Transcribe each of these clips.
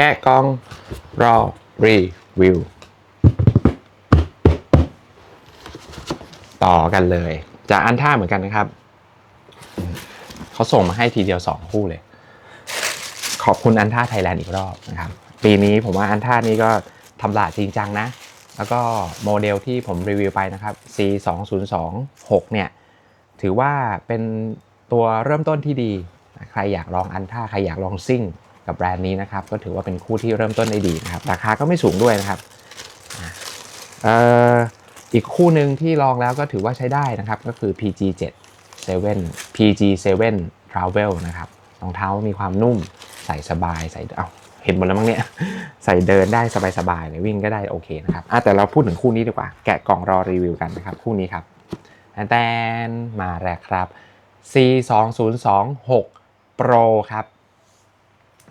แกะกล่องรอรีวิวต่อกันเลย จากอันท่าเหมือนกันนะครับ เขาส่งมาให้ทีเดียว 2 คู่เลย ขอบคุณอันท่าไทยแลนด์อีกรอบนะครับ ปีนี้ผมว่าอันท่านี้ก็ทำตลาดจริงจังนะ แล้วก็โมเดลที่ผมรีวิวไปนะครับ C 2 0 2 6เนี่ย ถือว่าเป็นตัวเริ่มต้นที่ดี ใครอยากลองอันท่า ใครอยากลองซิ่ง กับแบรนด์นี้นะครับก็ถือว่าเป็นคู่ที่เริ่มต้นได้ดีนะครับราคาก็ไม่สูงด้วยนะครับอีกคู่หนึ่งที่ลองแล้วก็ถือว่าใช้ได้นะครับก็คือ PG 7 7 PG 7 Travel นะครับรองเท้ามีความนุ่มใส่สบายใส่เอาเห็นหมดแล้วมั้งเนี่ยใส่เดินได้สบายๆเลยวิ่งก็ได้โอเคนะครับแต่เราพูดถึงคู่นี้ดีกว่า แกะกล่องรอรีวิวกันนะครับคู่นี้ครับแตนมาแรกครับ C 2 0 2 6 Pro ครับ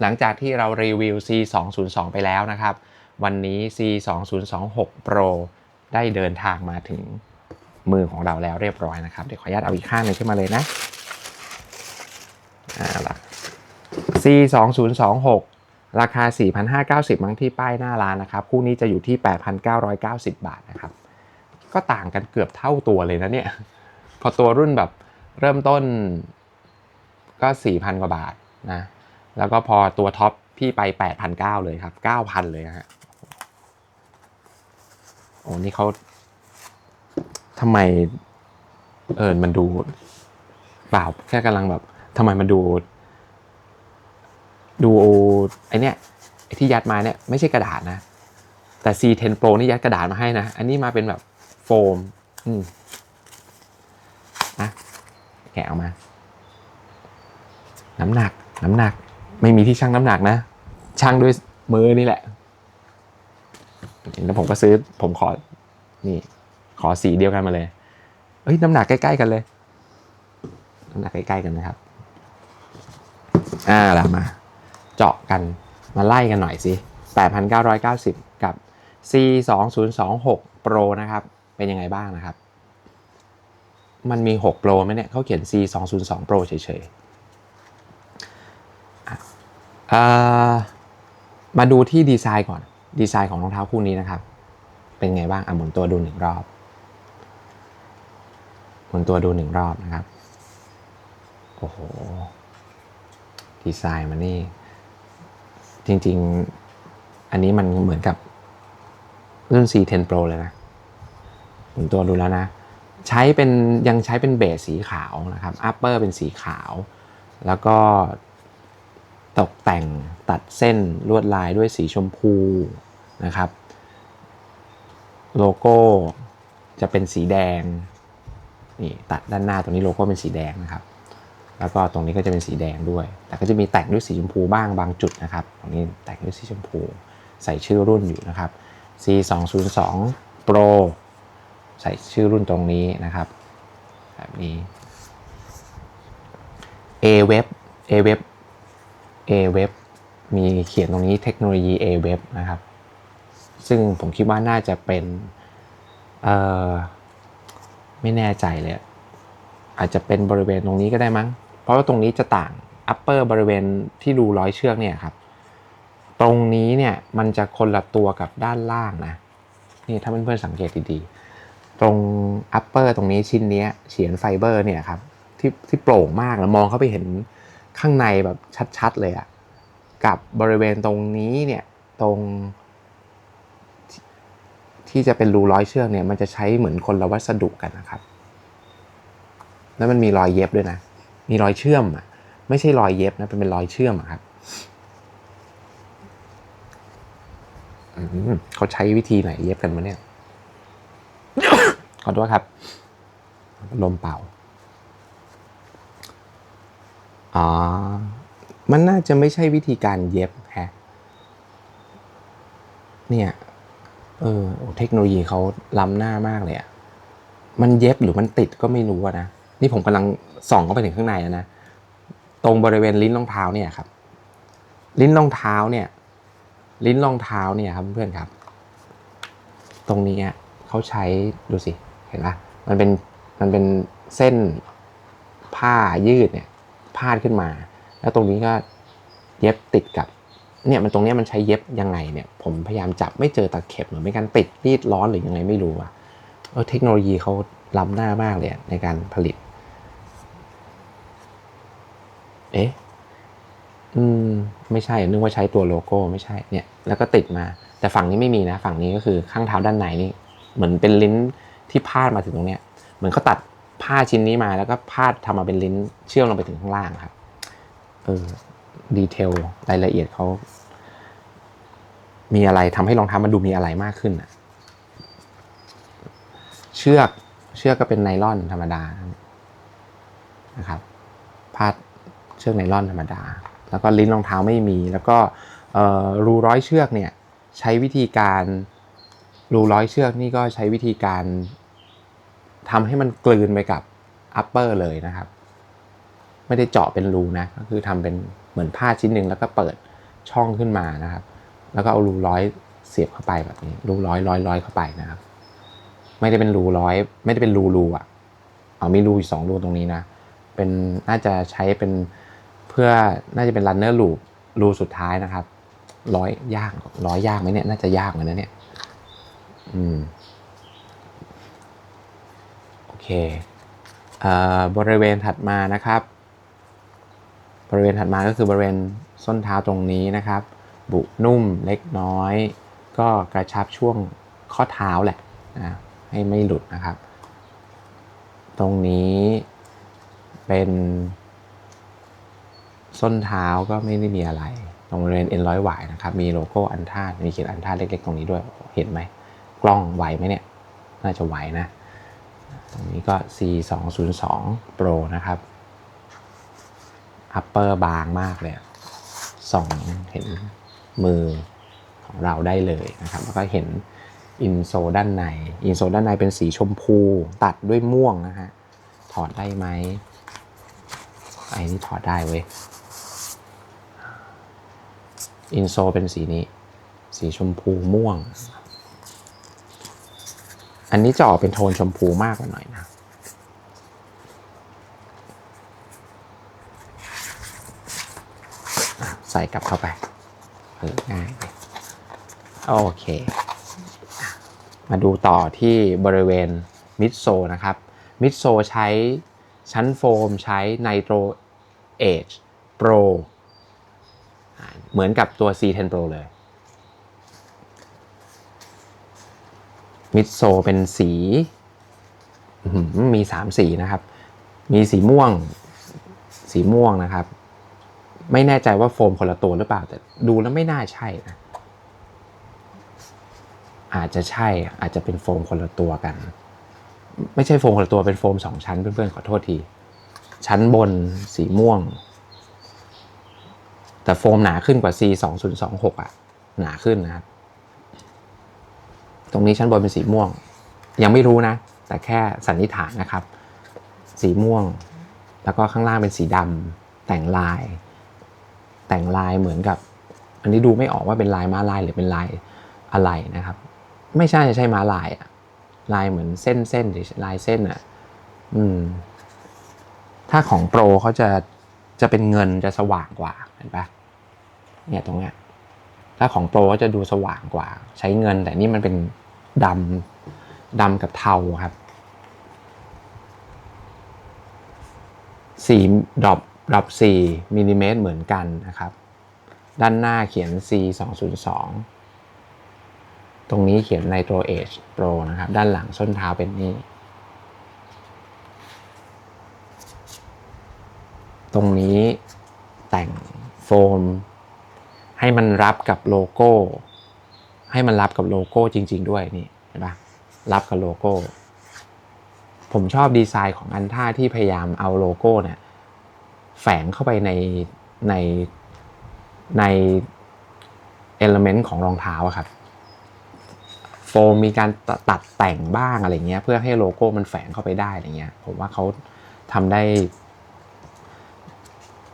หลังจากที่เรารีวิว C 2 0 2ไปแล้วนะครับ วันนี้ C 2 0 2 6 Pro ได้เดินทางมาถึงมือของเราแล้วเรียบร้อยนะครับ เดี๋ยวขออนุญาตเอาอีกข้างหนึงขึ้นมาเลยนะอ่าล่ะ C 2 0 2 6ราคา 4,590 มั้งที่ป้ายหน้าร้านนะครับ คู่นี้จะอยู่ที่ 8,990 บาทนะครับ ก็ต่างกันเกือบเท่าตัวเลยนะเนี่ย พอตัวรุ่นแบบเริ่มต้นก็ 4,000 กว่าบาทนะ แล้วก็พอตัวท็อปพี่ไป 8,900 เลยครับ 9,000 เลยฮะโอ้นี่เขาทำไมเออมันดูเปล่าแค่กำลังแบบทำไมมันดู ดูไอเนี้ยไอที่ยัดมาเนี่ยไม่ใช่กระดาษนะ แต่ C10 Pro นี่ยัดกระดาษมาให้นะ อันนี้มาเป็นแบบโฟม อืมนะแกะออกมา น้ำหนัก น้ำหนัก ไม่มีที่ชั่งน้ำหนักนะชั่งด้วยมือนี่แหละแล้วผมก็ซื้อผมขอนี่ขอสีเดียวกันมาเลย เอ้ยน้ำหนักใกล้ๆกันเลย น้ำหนักใกล้ๆกันนะครับ อ่าละมา เจาะกันมาไล่กันหน่อยสิ 8,990 กับ C 2 0 2 6 Pro นะครับ เป็นยังไงบ้างนะครับ มันมี 6 Pro ไหมเนี่ยเขาเขียน C 2 0 2 Pro เฉยๆอะเอ่อ มาดูที่ดีไซน์ก่อน ดีไซน์ของรองเท้าคู่นี้นะครับ เป็นไงบ้างอะหมุนตัวดูหนึ่งรอบหมุนตัวดูหนึ่งรอบนะครับ โอ้โห ดีไซน์มันนี่ จริง ๆ อันนี้มันเหมือนกับรุ่น C10 Pro เลยนะหมุนตัวดูแล้วนะ ใช้เป็นยังใช้เป็นเบสสีขาวนะครับอัปเปอร์เป็นสีขาว แล้วก็ ตกแต่งตัดเส้นลวดลายด้วยสีชมพูนะครับ โลโก้จะเป็นสีแดงนี่ตัดด้านหน้าตรงนี้โลโก้เป็นสีแดงนะครับ แล้วก็ตรงนี้ก็จะเป็นสีแดงด้วย แต่ก็จะมีแต่งด้วยสีชมพูบ้างบางจุดนะครับ ตรงนี้แต่งด้วยสีชมพูใส่ชื่อรุ่นอยู่นะครับ C 2 0 2 Pro ใส่ชื่อรุ่นตรงนี้นะครับแบบนี้ A Web A Web A Web มีเขียนตรงนี้เทคโนโลยี A Web นะครับ ซึ่งผมคิดว่าน่าจะเป็นเออไม่แน่ใจเลย อาจจะเป็นบริเวณตรงนี้ก็ได้มั้ง เพราะว่าตรงนี้จะต่าง upper บริเวณที่รูร้อยเชือกเนี่ยครับ ตรงนี้เนี่ยมันจะคนละตัวกับด้านล่างนะ นี่ถ้าเพื่อนๆสังเกตดีๆ ตรง upper ตรงนี้ชิ้นเนี้ยเฉียนไฟเบอร์เนี่ยครับที่ที่โปร่งมากแล้วมองเข้าไปเห็น ข้างในแบบชัดๆเลยอะกับบริเวณตรงนี้เนี่ยตรง ที่จะเป็นรูร้อยเชือกเนี่ย มันจะใช้เหมือนคนละวัสดุกันนะครับ แล้วมันมีรอยเย็บด้วยนะ มีรอยเชื่อมอะไม่ใช่รอยเย็บนะเป็นรอยเชื่อมอะครับเขาใช้วิธีไหนเย็บกันมาเนี่ย ขอโทษครับ ลมเป่า อ๋อ มันน่าจะไม่ใช่วิธีการเย็บแฮะเนี่ยเออเทคโนโลยีเขาล้ำหน้ามากเลยอะมันเย็บหรือมันติดก็ไม่รู้นะ นี่ผมกำลังส่องเข้าไปถึงข้างในแล้วนะ ตรงบริเวณลิ้นรองเท้าเนี่ยครับ ลิ้นรองเท้าเนี่ย ลิ้นรองเท้าเนี่ยครับเพื่อนครับ ตรงนี้เขาใช้ดูสิ เห็นปะมันเป็นมันเป็นเส้นผ้ายืดเนี่ย พาดขึ้นมา แล้วตรงนี้ก็เย็บติดกับเนี่ยมันตรงนี้มันใช้เย็บยังไงเนี่ย ผมพยายามจับไม่เจอตะเข็บหรือไม่กันติดรีดร้อนหรือยังไงไม่รู้อะเออเทคโนโลยีเขาล้ำหน้ามากเลยในการผลิต เอ๊ะอืมไม่ใช่นึกว่าใช้ตัวโลโก้ไม่ใช่เนี่ย แล้วก็ติดมา แต่ฝั่งนี้ไม่มีนะ ฝั่งนี้ก็คือข้างเท้าด้านในนี่เหมือนเป็นลิ้นที่พาดมาถึงตรงเนี้ยเหมือนเขาตัด ผ้าชิ้นนี้มาแล้วก็พาดทำมาเป็นลิ้นเชื่อมลงไปถึงข้างล่างครับ เออดีเทลรายละเอียดเขามีอะไรทำให้รองเท้ามันดูมีอะไรมากขึ้นอะเชือกเชือกก็เป็นไนล่อนธรรมดานะครับพาดเชือกไนล่อนธรรมดา แล้วก็ลิ้นรองเท้าไม่มี แล้วก็รูร้อยเชือกเนี่ยใช้วิธีการรูร้อยเชือกนี่ก็ใช้วิธีการ ทำให้มันกลืนไปกับ upper เลยนะครับ ไม่ได้เจาะเป็นรูนะ ก็คือทำเป็นเหมือนผ้าชิ้นหนึ่งแล้วก็เปิดช่องขึ้นมานะครับ แล้วก็เอารูร้อยเสียบเข้าไปแบบนี้ รูร้อยร้อยร้อยเข้าไปนะครับ ไม่ได้เป็นรูร้อย ไม่ได้เป็นรูรูอะเอามีรูอยู่สองรูตรงนี้นะ เป็นน่าจะใช้เป็นเพื่อน่าจะเป็นรันเนอร์ลูปรูสุดท้ายนะครับ ร้อยยากร้อยยากไหมเนี่ย น่าจะยากเหมือนนะเนี่ย อืม เคเอ่อบริเวณถัดมานะครับ บริเวณถัดมาก็คือบริเวณส้นเท้าตรงนี้นะครับ บุนุ่มเล็กน้อย ก็กระชับช่วงข้อเท้าแหละนะให้ไม่หลุดนะครับ ตรงนี้เป็นส้นเท้าก็ไม่ได้มีอะไร ตรงบริเวณเอ็นร้อยหวายนะครับ มีโลโก้อันท่ามีเขียนอันท่าเล็กๆ ตรงนี้ด้วย เห็นไหม กล้องไหวไหมเนี่ย น่าจะไหวนะ ตรงนี้ก็ C 2 0 2 Pro นะครับ อัปเปอร์บางมากเลยส่องเห็นมือของเราได้เลยนะครับ แล้วก็เห็นอินโซด้านใน อินโซด้านในเป็นสีชมพูตัดด้วยม่วงนะฮะ ถอดได้ไหมไอ้นี่ถอดได้เว้ย อินโซเป็นสีนี้ สีชมพูม่วง อันนี้จะออกเป็นโทนชมพูมากกว่าหน่อยนะ ใส่กลับเข้าไปเออง่ายโอเค มาดูต่อที่บริเวณมิดโซนะครับ มิดโซใช้ชั้นโฟมใช้ไนโตรเอจโปรเหมือนกับตัว C10 Pro เลย มิดโซเป็นสีมีสามสีนะครับ มีสีม่วง สีม่วงนะครับ ไม่แน่ใจว่าโฟมคนละตัวหรือเปล่า แต่ดูแล้วไม่น่าใช่นะอาจจะใช่อาจจะเป็นโฟมคนละตัวกัน ไม่ใช่โฟมคนละตัวเป็นโฟมสองชั้นเพื่อนๆขอโทษที ชั้นบนสีม่วง แต่โฟมหนาขึ้นกว่า C 2 0 2 6อะ หนาขึ้นนะครับ ตรงนี้ชั้นบนเป็นสีม่วง ยังไม่รู้นะ แต่แค่สันนิษฐานนะครับ สีม่วง แล้วก็ข้างล่างเป็นสีดำแต่งลาย แต่งลายเหมือนกับ อันนี้ดูไม่ออกว่าเป็นลายม้าลายหรือเป็นลายอะไรนะครับ ไม่ใช่ใช่ม้าลายอะลายเหมือนเส้นเส้นหรือลายเส้นอะอืม ถ้าของโปรเขาจะจะเป็นเงินจะสว่างกว่าเห็นปะเนี่ยตรงเนี้ย ถ้าของโปรก็จะดูสว่างกว่า ใช้เงิน แต่นี่มันเป็นดำดำกับเทาครับ สีดรอปดรอปสี่มิลลิเมตรเหมือนกันนะครับ ด้านหน้าเขียน C 2 0 2ตรงนี้เขียน Nitro Edge Pro นะครับ ด้านหลังส้นเท้าเป็นนี่ ตรงนี้แต่งโฟม ให้มันรับกับโลโก้ ให้มันรับกับโลโก้จริง ๆ ด้วยนี่เห็นปะรับกับโลโก้ ผมชอบดีไซน์ของอันท่าที่พยายามเอาโลโก้เนี่ยแฝงเข้าไปในในในเอลเมนต์ของรองเท้าครับ โฟมมีการตตัดแต่งบ้างอะไรเงี้ย เพื่อให้โลโก้มันแฝงเข้าไปได้อะไรเงี้ย ผมว่าเขาทำได้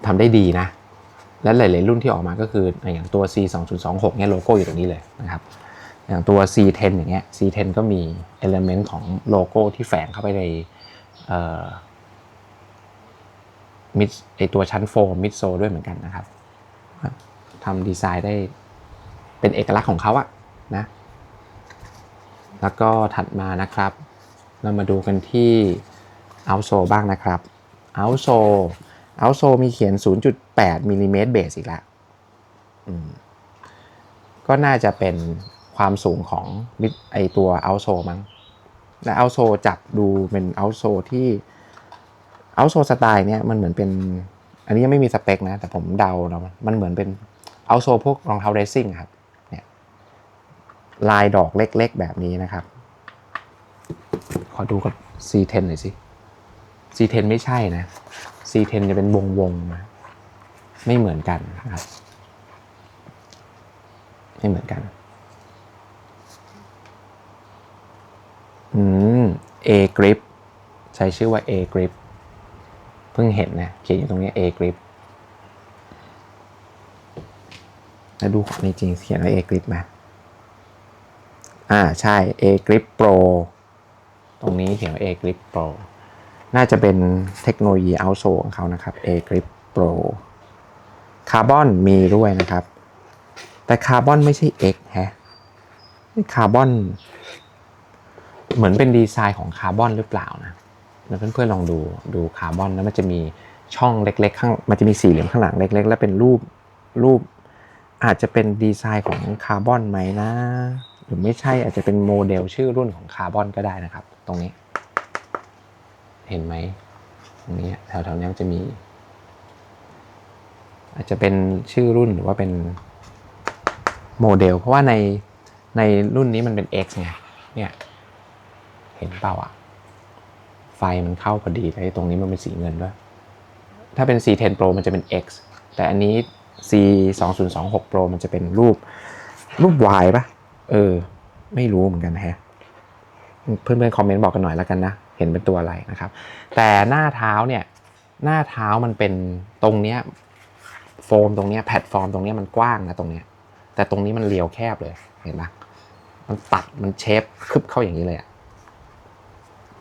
ทำได้ดีนะ และหลาย ๆ รุ่นที่ออกมาก็คืออย่างตัว C 2 0 2 6เนี่ยโลโก้อยู่ตรงนี้เลยนะครับ อย่างตัว C10 อย่างเงี้ย C10 ก็มี element ของโลโก้ที่แฝงเข้าไปในมิดไอตัวชั้นโฟมมิดโซด้วยเหมือนกันนะครับทำดีไซน์ได้เป็นเอกลักษณ์ของเขาอะนะ แล้วก็ถัดมานะครับ เรามาดูกันที่ outsole บ้างนะครับอัลโซ outsole outsole มีเขียน 0.8มิลลิเมตรเบสอีกแล้วก็น่าจะเป็นความสูงของมิดไอตัว outsole มั้งและ outsole จับดูเป็น outsole ที่ outsole สไตล์เนี่ยมันเหมือนเป็น อันนี้ยังไม่มีสเปคนะ แต่ผมเดาเนาะมันเหมือนเป็น outsole พวกรองเท้าเรซซิ่งครับเนี่ยลายดอกเล็กๆแบบนี้นะครับ ขอดูกับ C10 หน่อยสิ C10 ไม่ใช่นะ C10 จะเป็นวงวงๆนะไม่เหมือนกันนะครับ ไม่เหมือนกัน อืม A grip ใช้ชื่อว่า A grip เพิ่งเห็นนะ เขียนอยู่ตรงนี้ A grip แล้วดูของในจริงเขียนว่า A grip มาอ่า ใช่ A grip pro ตรงนี้เขียนว่า A grip pro น่าจะเป็นเทคโนโลยี outsole ของเขานะครับ A grip pro คาร์บอนมีด้วยนะครับ แต่คาร์บอนไม่ใช่ X ฮะคาร์บอน เหมือนเป็นดีไซน์ของคาร์บอนหรือเปล่านะแล้วเพื่อนๆลองดูดูคาร์บอนแล้วมันจะมีช่องเล็กๆข้างมันจะมีสี่เหลี่ยมข้างหลังเล็ก ๆ แล้วเป็นรูปรูป อาจจะเป็นดีไซน์ของคาร์บอนไหมนะ หรือไม่ใช่อาจจะเป็นโมเดลชื่อรุ่นของคาร์บอนก็ได้นะครับ ตรงนี้ เห็นไหมตรงนี้แถวๆนี้จะมี อาจจะเป็นชื่อรุ่นหรือว่าเป็นโมเดล เพราะว่าในในรุ่นนี้มันเป็น X ไงเนี่ย เห็นเปล่าอะไฟมันเข้าพอดีเลยตรงนี้มันเป็นสีเงินด้วย ถ้าเป็น C10 Pro มันจะเป็น X แต่อันนี้ C 2 0 2 6 Pro มันจะเป็นรูป รูป Y ปะเออ ไม่รู้เหมือนกันแฮะ เพื่อนๆคอมเมนต์บอกกันหน่อยแล้วกันนะ เห็นเป็นตัวอะไรนะครับ แต่หน้าเท้าเนี่ยหน้าเท้ามันเป็นตรงเนี้ยโฟมตรงเนี้ยแพลตฟอร์มตรงเนี้ยมันกว้างนะตรงเนี้ยแต่ตรงนี้มันเรียวแคบเลยเห็นปะมันตัดมันเชฟคึบเข้าอย่างนี้เลยอะ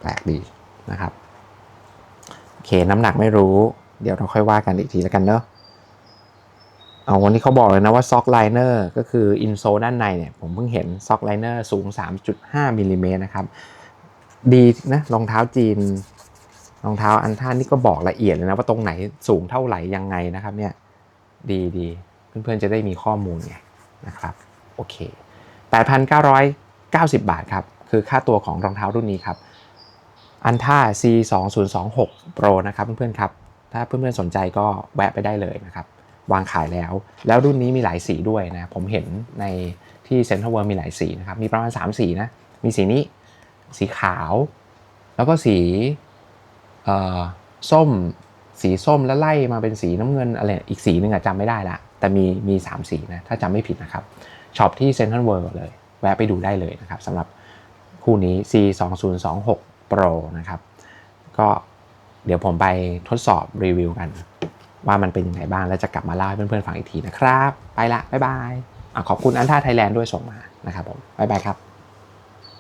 แปลกดีนะครับโอเคน้ำหนักไม่รู้ เดี๋ยวเราค่อยว่ากันอีกทีแล้วกันเนอะเอาวันนี้เขาบอกเลยนะว่าซ็อกไลเนอร์ก็คืออินโซด้านในเนี่ยผมเพิ่งเห็นซ็อกไลเนอร์สูง 3.5มิลลิเมตรนะครับ ดีนะรองเท้าจีนรองเท้าอันท่านนี่ก็บอกละเอียดเลยนะว่าตรงไหนสูงเท่าไหร่ยังไงนะครับเนี่ยดีดีเพื่อนๆจะได้มีข้อมูลไงนะครับโอเค 8,990 บาทครับคือค่าตัวของรองเท้ารุ่นนี้ครับอันท่า C 2 0 2 6 Pro นะครับเพื่อนๆครับถ้าเพื่อนๆสนใจก็แวะไปได้เลยนะครับวางขายแล้ว แล้วรุ่นนี้มีหลายสีด้วยนะผมเห็นในที่เซ็นทรัลเวิร์มีหลายสีนะครับมีประมาณ 3 สีนะมีสีนี้ สีขาว แล้วก็สีส้ม สีส้มแล้วไล่มาเป็นสีน้ำเงินอะไรอีกสีหนึ่งอะจำไม่ได้ละแต่มีมีสามสีนะถ้าจำไม่ผิดนะครับช็อปที่เซ็นทรัลเวิร์เลย แวะไปดูได้เลยนะครับสำหรับคู่นี้ C 2 0 2 6 Pro นะครับ ก็เดี๋ยวผมไปทดสอบรีวิวกัน ว่ามันเป็นยังไงบ้างแล้วจะกลับมาเล่าให้เพื่อนๆฟังอีกทีนะครับ ไปละ บ๊ายบายอขอบคุณอันท่าไทยแลนด์ด้วยส่งมานะครับผม บ๊ายบายครับ